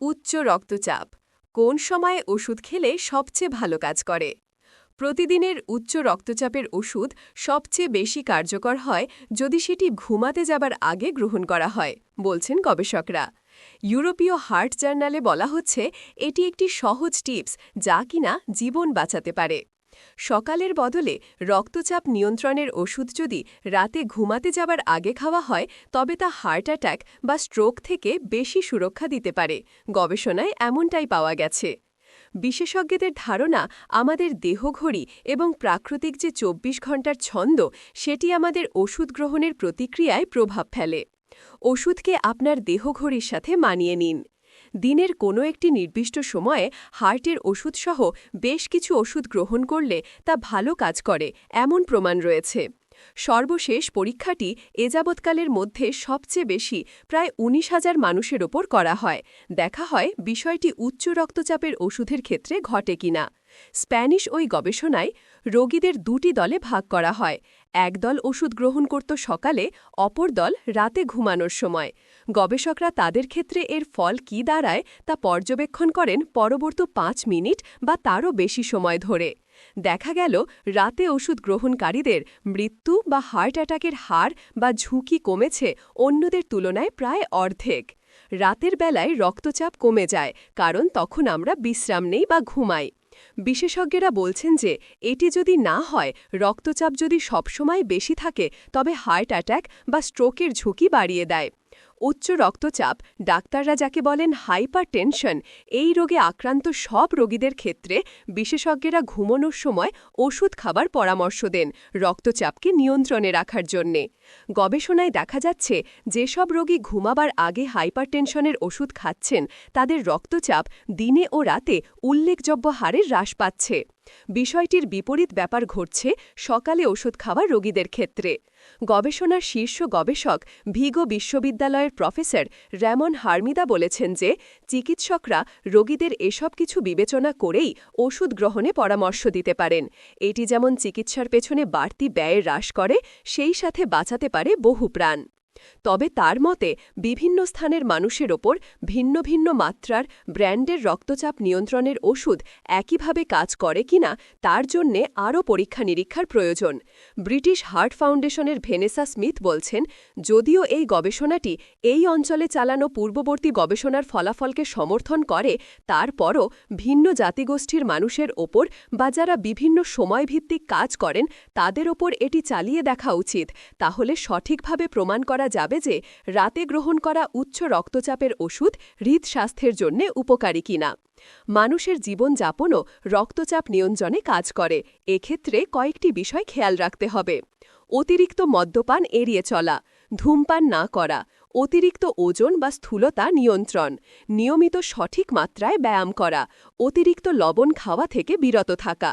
উচ্চ রক্তচাপ, কোন সময়ে ওষুধ খেলে সবচেয়ে ভালো কাজ করে? প্রতিদিনের উচ্চ রক্তচাপের ওষুধ সবচেয়ে বেশি কার্যকর হয় যদি সেটি ঘুমাতে যাবার আগে গ্রহণ করা হয়, বলছেন গবেষকরা। ইউরোপীয় হার্ট জার্নালে বলা হচ্ছে, এটি একটি সহজ টিপস যা কিনা জীবন বাঁচাতে পারে। সকালের বদলে রক্তচাপ নিয়ন্ত্রণের ওষুধ যদি রাতে ঘুমাতে যাবার আগে খাওয়া হয়, তবে তা হার্ট অ্যাটাক বা স্ট্রোক থেকে বেশি সুরক্ষা দিতে পারে। গবেষণায় এমনটাই পাওয়া গেছে। বিশেষজ্ঞদের ধারণা, আমাদের দেহঘড়ি এবং প্রাকৃতিক যে ২৪ ঘণ্টার ছন্দ, সেটি আমাদের ওষুধ গ্রহণের প্রতিক্রিয়ায় প্রভাব ফেলে। ওষুধকে আপনার দেহঘড়ির সাথে মানিয়ে নিন। দিনের কোনো একটি নির্দিষ্ট সময়ে হার্টের ওষুধসহ বেশ কিছু ওষুধ গ্রহণ করলে তা ভালো কাজ করে, এমন প্রমাণ রয়েছে। সর্বশেষ পরীক্ষাটি এযাবৎকালের মধ্যে সবচেয়ে বেশি প্রায় উনিশ হাজার মানুষের ওপর করা হয়। দেখা হয় বিষয়টি উচ্চ রক্তচাপের ওষুধের ক্ষেত্রে ঘটে কিনা। স্প্যানিশ ওই গবেষণায় রোগীদের দুটি দলে ভাগ করা হয়, এক দল ওষুধ গ্রহণ করত সকালে, অপর দল রাতে ঘুমানোর সময়। গবেষকরা তাদের ক্ষেত্রে এর ফল কি দাঁড়ায় তা পর্যবেক্ষণ করেন পরবর্তী পাঁচ মিনিট বা তারও বেশি সময় ধরে। দেখা গেল, রাতে ওষুধ গ্রহণকারীদের মৃত্যু বা হার্ট অ্যাটাকের হার বা ঝুঁকি কমেছে অন্যদের তুলনায় প্রায় অর্ধেক। রাতের বেলায় রক্তচাপ কমে যায়, কারণ তখন আমরা বিশ্রাম নেই বা ঘুমাই। বিশেষজ্ঞরা বলছেন যে, এটি যদি না হয়, রক্তচাপ যদি সবসময় বেশি থাকে, তবে হার্ট অ্যাট্যাক বা স্ট্রোকের ঝুঁকি বাড়িয়ে দেয়। উচ্চ রক্তচাপ, ডাক্তাররা যাকে বলেন হাইপার টেনশন এই রোগে আক্রান্ত সব রোগীদের ক্ষেত্রে বিশেষজ্ঞরা ঘুমানোর সময় ওষুধ খাবার পরামর্শ দেন রক্তচাপকে নিয়ন্ত্রণে রাখার জন্যে। গবেষণায় দেখা যাচ্ছে, যেসব রোগী ঘুমাবার আগে হাইপার টেনশনের ওষুধ খাচ্ছেন, তাদের রক্তচাপ দিনে ও রাতে উল্লেখযোগ্য হারে হ্রাস পাচ্ছে। বিষয়টির বিপরীত ব্যাপার ঘটছে সকালে ওষুধ খাওয়া রোগীদের ক্ষেত্রে। গবেষণার শীর্ষ গবেষক ভিগো বিশ্ববিদ্যালয়ের প্রফেসর র্যামন হারমিদা বলেছেন যে, চিকিৎসকরা রোগীদের এসব কিছু বিবেচনা করেই ওষুধ গ্রহণে পরামর্শ দিতে পারেন। এটি যেমন চিকিৎসার পেছনে বাড়তি ব্যয় হ্রাস করে, সেই সাথে বাঁচাতে পারে বহু প্রাণ। তবে তার মতে, বিভিন্ন স্থানের মানুষের ওপর ভিন্ন ভিন্ন মাত্রার ব্র্যান্ডের রক্তচাপ নিয়ন্ত্রণের ওষুধ একইভাবে কাজ করে কিনা তার জন্যে আরও পরীক্ষা নিরীক্ষার প্রয়োজন। ব্রিটিশ হার্ট ফাউন্ডেশনের ভেনেসা স্মিথ বলছেন, যদিও এই গবেষণাটি এই অঞ্চলে চালানো পূর্ববর্তী গবেষণার ফলাফলকে সমর্থন করে, তারপরও ভিন্ন জাতিগোষ্ঠীর মানুষের ওপর বা যারা বিভিন্ন সময়ভিত্তিক কাজ করেন, তাদের ওপর এটি চালিয়ে দেখা উচিত। তাহলে সঠিকভাবে প্রমাণ করা যাবে যে রাতে গ্রহণ করা উচ্চ রক্তচাপের ওষুধ হৃদস্বাস্থ্যের জন্য উপকারী কিনা। মানুষের জীবনযাপনও রক্তচাপ নিয়ন্ত্রণে কাজ করে। এক্ষেত্রে কয়েকটি বিষয় খেয়াল রাখতে হবে। অতিরিক্ত মদ্যপান এড়িয়ে চলা, ধূমপান না করা, অতিরিক্ত ওজন বা স্থূলতা নিয়ন্ত্রণ, নিয়মিত সঠিক মাত্রায় ব্যায়াম করা, অতিরিক্ত লবণ খাওয়া থেকে বিরত থাকা।